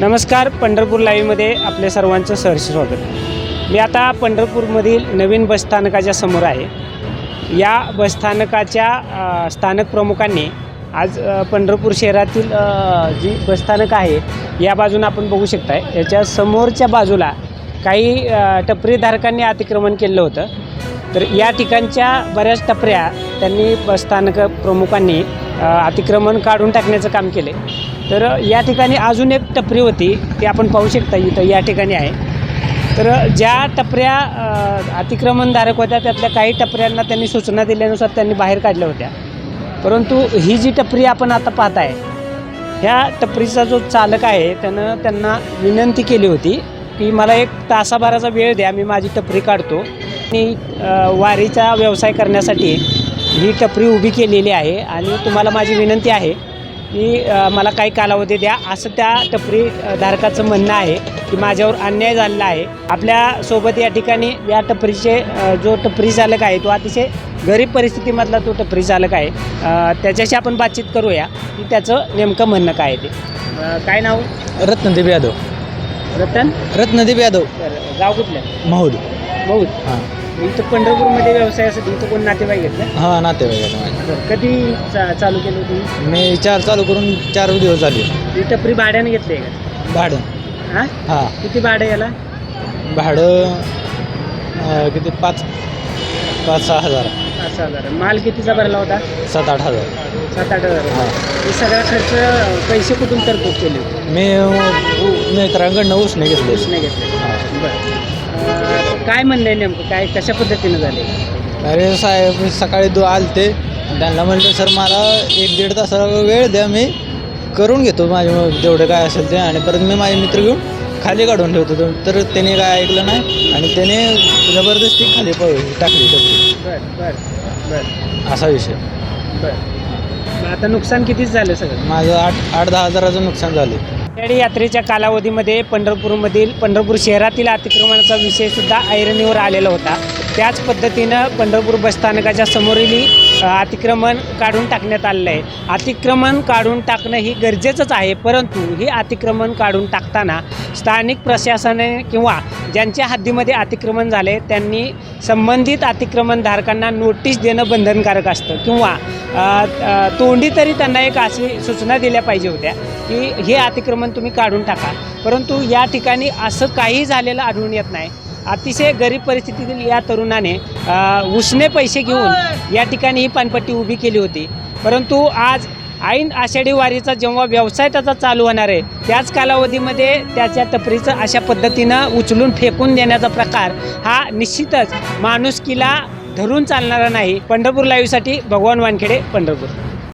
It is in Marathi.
नमस्कार पंढरपूर लाईव्हमध्ये आपल्या सर्वांचं सहर्ष स्वागत. मी आता पंढरपूरमधील नवीन बसस्थानकाच्या समोर आहे. या बसस्थानकाच्या स्थानक प्रमुखांनी आज पंढरपूर शहरातील जी बसस्थानक आहे या बाजूनं आपण बघू शकताय. याच्या समोरच्या बाजूला काही टपरीधारकांनी अतिक्रमण केलं होतं. तर या ठिकाणच्या बऱ्याच टपऱ्या त्यांनी बसस्थानक प्रमुखांनी अतिक्रमण काढून टाकण्याचं काम केले तर या ठिकाणी अजून एक टपरी होती ती आपण पाहू शकता इथं या ठिकाणी आहे. तर ज्या टपऱ्या अतिक्रमणधारक होत्या त्यातल्या काही टपऱ्यांना त्यांनी सूचना दिल्यानुसार त्यांनी बाहेर काढल्या होत्या. परंतु ही जी टपरी आपण आता पाहत आहे ह्या टपरीचा जो चालक आहे त्यानं त्यांना विनंती केली होती की मला एक तासाभराचा वेळ द्या मी माझी टपरी काढतो. आणि वारीचा व्यवसाय करण्यासाठी ही टपरी उभी केलेली आहे आणि तुम्हाला माझी विनंती आहे की मला काही कालावधी द्या. असं त्या टपरी धारकाचं म्हणणं आहे की माझ्यावर अन्याय झालेला आहे. आपल्यासोबत या ठिकाणी या टपरीचे जो टपरी चालक आहे तो अतिशय गरीब परिस्थितीमधला तो टपरी चालक आहे. त्याच्याशी आपण बातचीत करूया की त्याचं नेमकं म्हणणं काय आहे ते. काय नाव? रत्नदीप यादव. रतन? रत्नदीप यादव. गाव कुठलं? महूद. बहुत हां. इथं पंढरपूरमध्ये व्यवसाय असं इथं कोण नातेवाईक आहेत का? हां नातेवाईक आहेत माझे बरं कधी चा चालू केलं तुम्ही मी चार चालू करून चार दिवस झाले. ही टपरी भाड्याने घेतली आहे का? भाडं. हां? हां. किती भाडं याला? भाडं अं, किती? पाच पाच सहा हजार. असं हजार. माल कितीचा भरला होता? सात आठ हजार. सात आठ हजार. हां. हे सगळा खर्च पैसे कुठून तरतूद केले? होते मी अं, उ- मित्रांकडनं उसने घेतले. उसने घेतले. बरं. अं, काय म्हणलं आहे नेमकं? काय कशा पद्धतीनं झाले अरे साहेब मी सकाळी दो आलते. त्यांना म्हणलं सर मला एक दीड तासाला वेळ द्या मी करून घेतो माझे जेवढं काय असेल ते. आणि परत मी माझे मित्र घेऊन खाली काढून ठेवतो. तो. तर त्याने काय ऐकलं नाही आणि त्याने जबरदस्ती खाली प- टाकली. बरं बरं बरं. असा विषय. बरं. मग आता नुकसान कितीच झालं सगळं? माझं आठ आठ दहा हजाराचं नुकसान झाले आषाढी यात्रेच्या कालावधीमध्ये पंढरपूरमधील पंढरपूर शहरातील अतिक्रमणाचा विषय सुद्धा ऐरणीवर आलेला होता. त्याच पद्धतीनं पंढरपूर बसस्थानकाच्या समोरील अतिक्रमण काढून टाकण्यात आलेलं आहे. अतिक्रमण काढून टाकणं ही गरजेचंच आहे परंतु हे अतिक्रमण काढून टाकताना स्थानिक प्रशासनाने किंवा ज्यांच्या हद्दीमध्ये अतिक्रमण झाले त्यांनी संबंधित अतिक्रमणधारकांना नोटीस देणं बंधनकारक असतं. किंवा तोंडी तरी त्यांना एक अशी सूचना दिल्या पाहिजे होत्या की हे अतिक्रमण तुम्ही काढून टाका. परंतु या ठिकाणी असं काही झालेलं आढळून येत नाही. अतिशय गरीब परिस्थितीतील या तरुणाने उसने पैसे घेऊन या ठिकाणी ही पानपट्टी उभी केली होती. परंतु आज ऐन आषाढी वारीचा जेव्हा व्यवसाय त्याचा चालू होणार आहे त्याच कालावधीमध्ये त्याच्या टपरीचं अशा पद्धतीनं उचलून फेकून देण्याचा प्रकार हा निश्चितच माणुसकीला धरून चालणारा नाही. पंढरपूर लाईव्हसाठी भगवान वानखेडे पंढरपूर.